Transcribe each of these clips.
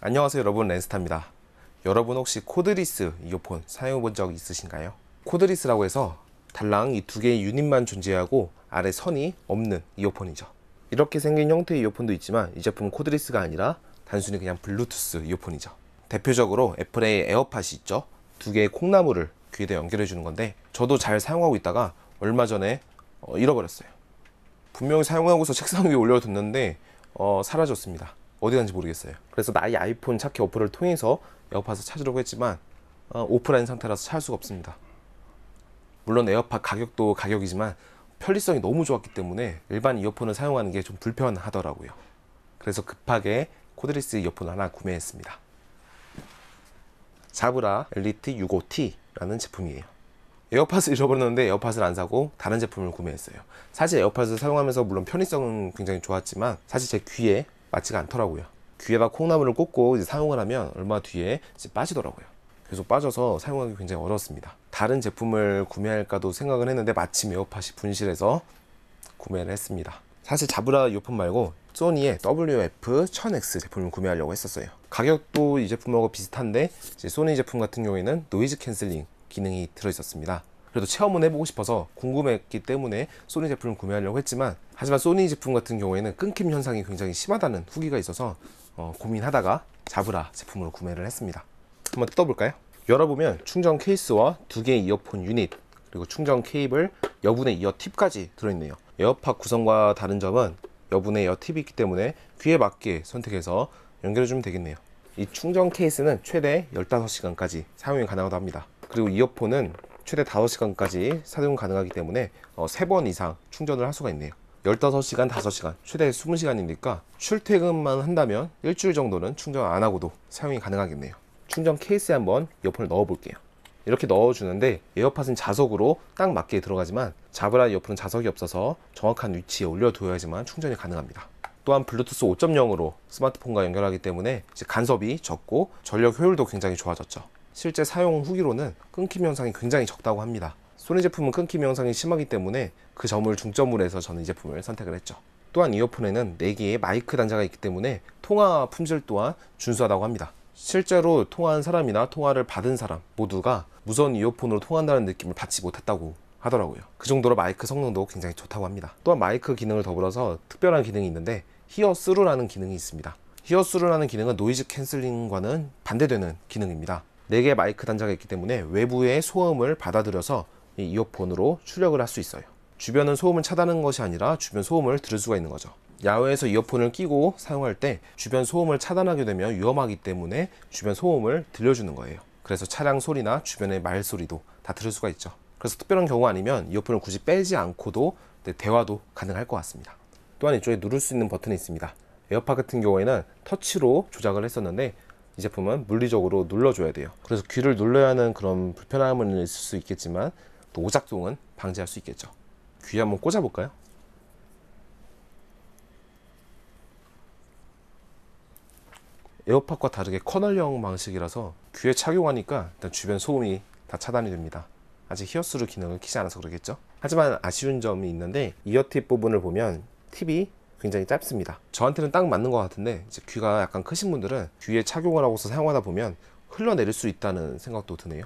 안녕하세요 여러분. 랜스타입니다. 여러분 혹시 코드리스 이어폰 사용해 본 적 있으신가요? 코드리스라고 해서 달랑 이 두 개의 유닛만 존재하고 아래 선이 없는 이어폰이죠. 이렇게 생긴 형태의 이어폰도 있지만 이 제품은 코드리스가 아니라 단순히 그냥 블루투스 이어폰이죠. 대표적으로 애플의 에어팟이 있죠. 두 개의 콩나물을 귀에다 연결해 주는 건데 저도 잘 사용하고 있다가 얼마 전에 어, 잃어버렸어요. 분명히 사용하고서 책상 위에 올려뒀는데 어, 사라졌습니다. 어디 간지 모르겠어요. 그래서 나의 아이폰 찾기 어플을 통해서 에어팟을 찾으려고 했지만 어, 오프라인 상태라서 찾을 수가 없습니다. 물론 에어팟 가격도 가격이지만 편리성이 너무 좋았기 때문에 일반 이어폰을 사용하는 게 좀 불편하더라고요. 그래서 급하게 코드리스 이어폰을 하나 구매했습니다. 자브라 엘리트 65T라는 제품이에요. 에어팟을 잃어버렸는데 에어팟을 안 사고 다른 제품을 구매했어요. 사실 에어팟을 사용하면서 물론 편의성은 굉장히 좋았지만 사실 제 귀에 맞지가 않더라고요. 귀에다 콩나물을 꽂고 이제 사용을 하면 얼마 뒤에 빠지더라고요. 계속 빠져서 사용하기 굉장히 어렵습니다. 다른 제품을 구매할까도 생각을 했는데 마침 에어팟이 분실해서 구매를 했습니다. 사실 자브라 이어폰 말고 소니의 WF-1000X 제품을 구매하려고 했었어요. 가격도 이 제품하고 비슷한데 소니 제품 같은 경우에는 노이즈 캔슬링 기능이 들어있었습니다. 그래도 체험은 해보고 싶어서 궁금했기 때문에 소니 제품을 구매하려고 했지만 하지만 소니 제품 같은 경우에는 끊김 현상이 굉장히 심하다는 후기가 있어서 어, 고민하다가 자브라 제품으로 구매를 했습니다. 한번 뜯어볼까요? 열어보면 충전 케이스와 두 개의 이어폰 유닛 그리고 충전 케이블, 여분의 이어 팁까지 들어있네요. 에어팟 구성과 다른 점은 여분의 이어 팁이 있기 때문에 귀에 맞게 선택해서 연결해주면 되겠네요. 이 충전 케이스는 최대 15시간까지 사용이 가능하다고 합니다. 그리고 이어폰은 최대 5시간까지 사용 가능하기 때문에 어, 3번 이상 충전을 할 수가 있네요. 15시간, 5시간, 최대 20시간이니까 출퇴근만 한다면 일주일 정도는 충전 안 하고도 사용이 가능하겠네요. 충전 케이스에 한번 이어폰을 넣어 볼게요. 이렇게 넣어주는데 에어팟은 자석으로 딱 맞게 들어가지만 자브라 이어폰은 자석이 없어서 정확한 위치에 올려두어야지만 충전이 가능합니다. 또한 블루투스 5.0으로 스마트폰과 연결하기 때문에 간섭이 적고 전력 효율도 굉장히 좋아졌죠. 실제 사용 후기로는 끊김 현상이 굉장히 적다고 합니다. 소니 제품은 끊김 현상이 심하기 때문에 그 점을 중점으로 해서 저는 이 제품을 선택을 했죠. 또한 이어폰에는 4개의 마이크 단자가 있기 때문에 통화 품질 또한 준수하다고 합니다. 실제로 통화한 사람이나 통화를 받은 사람 모두가 무선 이어폰으로 통한다는 느낌을 받지 못했다고 하더라고요. 그 정도로 마이크 성능도 굉장히 좋다고 합니다. 또한 마이크 기능을 더불어서 특별한 기능이 있는데 히어 스루라는 기능이 있습니다. 히어 스루라는 기능은 노이즈 캔슬링과는 반대되는 기능입니다. 4개의 마이크 단자가 있기 때문에 외부의 소음을 받아들여서 이 이어폰으로 출력을 할 수 있어요. 주변은 소음을 차단하는 것이 아니라 주변 소음을 들을 수가 있는 거죠. 야외에서 이어폰을 끼고 사용할 때 주변 소음을 차단하게 되면 위험하기 때문에 주변 소음을 들려주는 거예요. 그래서 차량 소리나 주변의 말소리도 다 들을 수가 있죠. 그래서 특별한 경우 아니면 이어폰을 굳이 빼지 않고도 대화도 가능할 것 같습니다. 또한 이쪽에 누를 수 있는 버튼이 있습니다. 에어팟 같은 경우에는 터치로 조작을 했었는데 이 제품은 물리적으로 눌러줘야 돼요. 그래서 귀를 눌러야 하는 그런 불편함은 있을 수 있겠지만 또 오작동은 방지할 수 있겠죠. 귀 한번 꽂아 볼까요? 에어팟과 다르게 커널형 방식이라서 귀에 착용하니까 일단 주변 소음이 다 차단이 됩니다. 아직 히어스루 기능을 키지 않아서 그러겠죠? 하지만 아쉬운 점이 있는데 이어팁 부분을 보면 팁이 굉장히 짧습니다. 저한테는 딱 맞는 것 같은데 귀가 약간 크신 분들은 귀에 착용을 하고서 사용하다 보면 흘러내릴 수 있다는 생각도 드네요.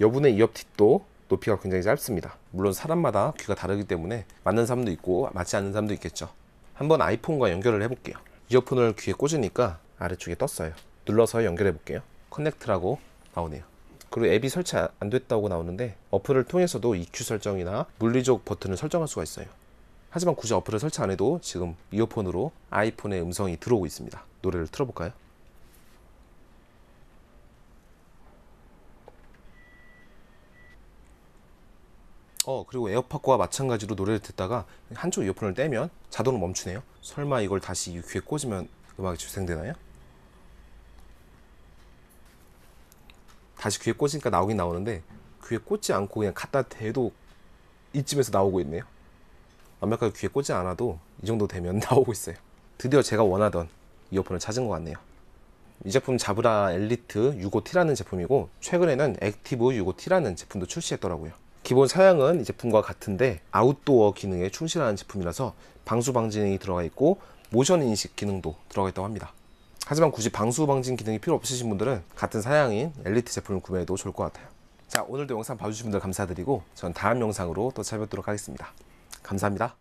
여분의 이어팁도 높이가 굉장히 짧습니다. 물론 사람마다 귀가 다르기 때문에 맞는 사람도 있고 맞지 않는 사람도 있겠죠. 한번 아이폰과 연결을 해볼게요. 이어폰을 귀에 꽂으니까 아래쪽에 떴어요. 눌러서 연결해 볼게요. 커넥트라고 나오네요. 그리고 앱이 설치 안 됐다고 나오는데 어플을 통해서도 EQ 설정이나 물리적 버튼을 설정할 수가 있어요. 하지만 굳이 어플을 설치 안 해도 지금 이어폰으로 아이폰의 음성이 들어오고 있습니다. 노래를 틀어볼까요? 어 그리고 에어팟과 마찬가지로 노래를 듣다가 한쪽 이어폰을 떼면 자동으로 멈추네요. 설마 이걸 다시 귀에 꽂으면 음악이 재생되나요? 다시 귀에 꽂으니까 나오긴 나오는데 귀에 꽂지 않고 그냥 갖다 대도 이쯤에서 나오고 있네요. 완벽하게 귀에 꽂지 않아도 이 정도 되면 나오고 있어요. 드디어 제가 원하던 이어폰을 찾은 것 같네요. 이 제품 자브라 엘리트 65T라는 제품이고 최근에는 액티브 65T라는 제품도 출시했더라고요. 기본 사양은 이 제품과 같은데 아웃도어 기능에 충실한 제품이라서 방수 방지능이 들어가 있고 모션 인식 기능도 들어가 있다고 합니다. 하지만 굳이 방수 방진 기능이 필요 없으신 분들은 같은 사양인 엘리트 제품을 구매해도 좋을 것 같아요. 자, 오늘도 영상 봐주신 분들 감사드리고 전 다음 영상으로 또 찾아뵙도록 하겠습니다. 감사합니다.